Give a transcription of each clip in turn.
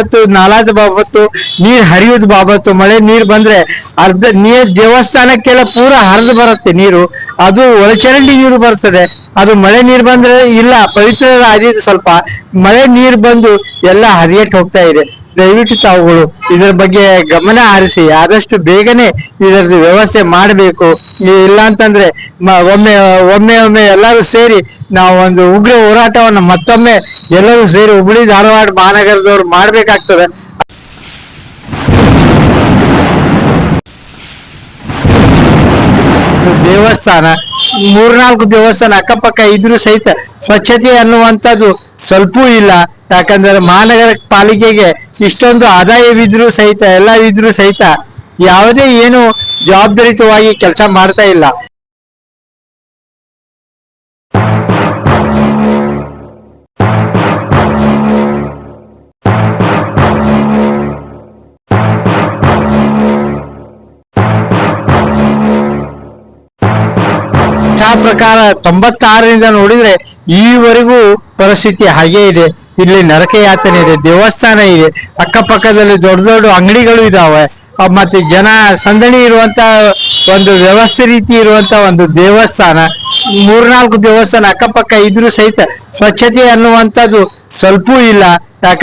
ಬಾಬತ್ತು, ನಾಲಾದ ಬಾಬತ್ತು, ನೀರ್ ಹರಿಯೋದ್ ಬಾಬತ್ತು, ಮಳೆ ನೀರ್ ಬಂದ್ರೆ ಅರ್ಧ ನೀರ್ ದೇವಸ್ಥಾನಕ್ಕೆಲ್ಲ ಪೂರ ಹರಿದು ಬರುತ್ತೆ ನೀರು. ಅದು ಒಳಚರಂಡಿ ನೀರು ಬರ್ತದೆ. ಅದು ಮಳೆ ನೀರ್ ಬಂದ್ರೆ ಇಲ್ಲ, ಪವಿತ್ರ ಆದಿದ್ದು ಸ್ವಲ್ಪ. ಮಳೆ ನೀರ್ ಬಂದು ಎಲ್ಲ ಹರಿಯಟ್ ಹೋಗ್ತಾ ಇದೆ. ದಯವಿಟ್ಟು ತಾವುಗಳು ಇದರ ಬಗ್ಗೆ ಗಮನ ಹರಿಸಿ, ಆದಷ್ಟು ಬೇಗನೆ ಇದರದ್ದು ವ್ಯವಸ್ಥೆ ಮಾಡಬೇಕು. ಇಲ್ಲ ಅಂತಂದ್ರೆ ಒಮ್ಮೆ ಒಮ್ಮೆ ಒಮ್ಮೆ ಎಲ್ಲರೂ ಸೇರಿ ನಾವು ಒಂದು ಉಗ್ರ ಹೋರಾಟವನ್ನು ಮತ್ತೊಮ್ಮೆ ಎಲ್ಲರೂ ಸೇರಿ ಹುಬ್ಳಿ, ಧಾರವಾಡ, ಮಹಾನಗರದವ್ರು ಮಾಡಬೇಕಾಗ್ತದೆ. ದೇವಸ್ಥಾನ, ಮೂರ್ನಾಲ್ಕು ದೇವಸ್ಥಾನ ಅಕ್ಕಪಕ್ಕ ಇದ್ರೂ ಸಹಿತ ಸ್ವಚ್ಛತೆ ಅನ್ನುವಂಥದ್ದು ಸ್ವಲ್ಪ ಇಲ್ಲ. ಯಾಕಂದ್ರೆ ಮಹಾನಗರ ಪಾಲಿಕೆಗೆ ಇಷ್ಟೊಂದು ಆದಾಯವಿದ್ರೂ ಸಹಿತ ಎಲ್ಲ ಇದ್ರೂ ಸಹಿತ ಯಾವುದೇ ಏನು ಜವಾಬ್ದಾರಿತವಾಗಿ ಕೆಲಸ ಮಾಡ್ತಾ ಇಲ್ಲ. ಆ ಪ್ರಕಾರ ತೊಂಬತ್ತಾರರಿಂದ ನೋಡಿದ್ರೆ ಈವರೆಗೂ ಪರಿಸ್ಥಿತಿ ಹಾಗೇ ಇದೆ. ಇಲ್ಲಿ ನರಕ ಯಾತನೆ ಇದೆ, ದೇವಸ್ಥಾನ ಇದೆ, ಅಕ್ಕಪಕ್ಕದಲ್ಲಿ ದೊಡ್ಡ ದೊಡ್ಡ ಅಂಗಡಿಗಳು ಇದಾವೆ. ಮತ್ತೆ ಜನ ಸಂದಣಿ ಇರುವಂತ ಒಂದು ವ್ಯವಸ್ಥೆ ರೀತಿ ಇರುವಂತ ಒಂದು ದೇವಸ್ಥಾನ, ಮೂರ್ನಾಲ್ಕು ದೇವಸ್ಥಾನ ಅಕ್ಕಪಕ್ಕ ಇದ್ರೂ ಸಹಿತ ಸ್ವಚ್ಛತೆ ಅನ್ನುವಂಥದ್ದು ಸ್ವಲ್ಪವೂ ಇಲ್ಲ. ಯಾಕ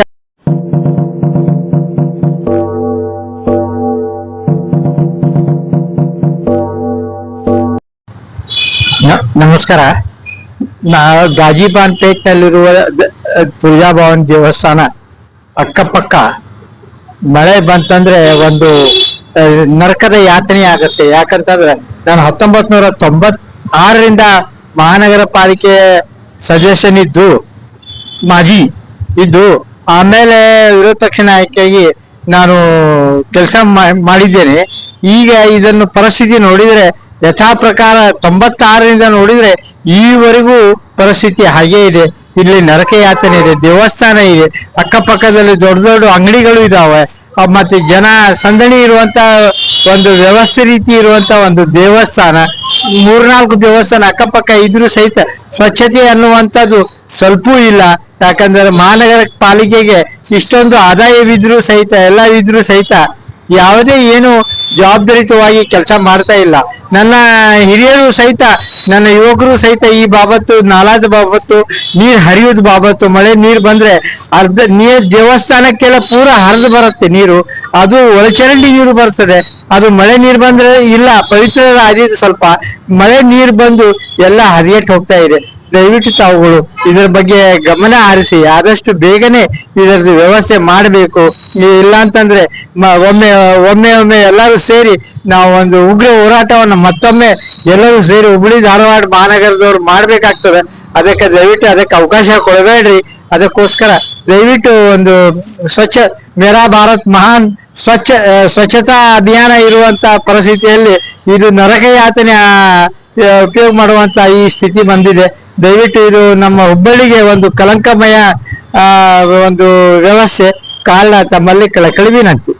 ನಮಸ್ಕಾರ. ನಾ ಗಾಜಿಬಾನ್ ಪೇಟ್ನಲ್ಲಿರುವ ದ- ತುಳಜಾಭವನ್ ದೇವಸ್ಥಾನ ಅಕ್ಕಪಕ್ಕ. ಮಳೆ ಬಂತಂದ್ರೆ ಒಂದು ನರಕದ ಯಾತನೆ ಆಗತ್ತೆ. ಯಾಕಂತಂದ್ರೆ ನಾನು ಹತ್ತೊಂಬತ್ ನೂರ ತೊಂಬತ್ ಆರರಿಂದ ಮಹಾನಗರ ಪಾಲಿಕೆ ಸದಸ್ಯನಿದ್ದು, ಮಾಜಿ ಇದ್ದು, ಆಮೇಲೆ ವಿರೋಧ ಪಕ್ಷ ನಾಯಕಿಯಾಗಿ ನಾನು ಕೆಲಸ ಮಾಡಿದ್ದೇನೆ. ಈಗ ಇದನ್ನು ಪರಿಸ್ಥಿತಿ ನೋಡಿದ್ರೆ ಯಥಾ ಪ್ರಕಾರ ತೊಂಬತ್ತಾರರಿಂದ ನೋಡಿದ್ರೆ ಈವರೆಗೂ ಪರಿಸ್ಥಿತಿ ಹಾಗೇ ಇದೆ. ಇಲ್ಲಿ ನರಕ ಯಾತನೆ ಇದೆ, ದೇವಸ್ಥಾನ ಇದೆ, ಅಕ್ಕಪಕ್ಕದಲ್ಲಿ ದೊಡ್ಡ ದೊಡ್ಡ ಅಂಗಡಿಗಳು ಇದಾವೆ. ಮತ್ತೆ ಜನ ಸಂದಣಿ ಇರುವಂತ ಒಂದು ವ್ಯವಸ್ಥೆ ರೀತಿ ಇರುವಂತ ಒಂದು ದೇವಸ್ಥಾನ, ಮೂರ್ನಾಲ್ಕು ದೇವಸ್ಥಾನ ಅಕ್ಕಪಕ್ಕ ಇದ್ರೂ ಸಹಿತ ಸ್ವಚ್ಛತೆ ಅನ್ನುವಂಥದ್ದು ಸ್ವಲ್ಪ ಇಲ್ಲ. ಯಾಕಂದ್ರೆ ಮಹಾನಗರ ಪಾಲಿಕೆಗೆ ಇಷ್ಟೊಂದು ಆದಾಯವಿದ್ರೂ ಸಹಿತ ಎಲ್ಲ ಇದ್ರೂ ಸಹಿತ ಯಾವುದೇ ಏನು ಜವಾಬ್ದಾರಿತವಾಗಿ ಕೆಲಸ ಮಾಡ್ತಾ ಇಲ್ಲ. ನನ್ನ ಹಿರಿಯರು ಸಹಿತ, ನನ್ನ ಯುವಕರು ಸಹಿತ ಈ ಬಾಬತ್ತು ನಾಲಾದ ಬಾಬತ್ತು, ನೀರ್ ಹರಿಯೋದ್ ಬಾಬತ್ತು, ಮಳೆ ನೀರ್ ಬಂದ್ರೆ ಅರ್ಧ ನೀರ್ ದೇವಸ್ಥಾನಕ್ಕೆಲ್ಲ ಪೂರ ಹರಿದು ಬರುತ್ತೆ ನೀರು. ಅದು ಒಳಚರಂಡಿ ನೀರು ಬರ್ತದೆ. ಅದು ಮಳೆ ನೀರ್ ಬಂದ್ರೆ ಇಲ್ಲ, ಪವಿತ್ರ ಆದಿದ್ದು ಸ್ವಲ್ಪ ಮಳೆ ನೀರ್ ಬಂದು ಎಲ್ಲ ಹರಿಯಟ್ ಹೋಗ್ತಾ ಇದೆ. ದಯವಿಟ್ಟು ತಾವುಗಳು ಇದರ ಬಗ್ಗೆ ಗಮನ ಹರಿಸಿ ಆದಷ್ಟು ಬೇಗನೆ ಇದರದ್ದು ವ್ಯವಸ್ಥೆ ಮಾಡಬೇಕು. ಇಲ್ಲ ಅಂತಂದ್ರೆ ಒಮ್ಮೆ ಒಮ್ಮೆ ಒಮ್ಮೆ ಎಲ್ಲರೂ ಸೇರಿ ನಾವು ಒಂದು ಉಗ್ರ ಹೋರಾಟವನ್ನು ಮತ್ತೊಮ್ಮೆ ಎಲ್ಲರೂ ಸೇರಿ ಹುಬ್ಬಳ್ಳಿ ಧಾರವಾಡ ಮಹಾನಗರದವ್ರು ಮಾಡ್ಬೇಕಾಗ್ತದೆ. ಅದಕ್ಕೆ ದಯವಿಟ್ಟು ಅದಕ್ಕೆ ಅವಕಾಶ ಕೊಡಬೇಡ್ರಿ. ಅದಕ್ಕೋಸ್ಕರ ದಯವಿಟ್ಟು ಒಂದು ಸ್ವಚ್ಛ ಮೇರಾ ಭಾರತ್ ಮಹಾನ್ ಸ್ವಚ್ಛ ಸ್ವಚ್ಛತಾ ಅಭಿಯಾನ ಇರುವಂತ ಪರಿಸ್ಥಿತಿಯಲ್ಲಿ ಇದು ನರಕ ಯಾತನೆ ಆ, ಆ, ಉಪಯೋಗ ಮಾಡುವಂತ ಈ ಸ್ಥಿತಿ ಬಂದಿದೆ. ದಯವಿಟ್ಟು ಇದು ನಮ್ಮ ಹುಬ್ಬಳ್ಳಿಗೆ ಒಂದು ಕಲಂಕಮಯ ಒಂದು ವ್ಯವಸ್ಥೆ ಕಾರಣ ತಮ್ಮಲ್ಲಿ ಕಳಕಳಿ ವಿನಂತಿ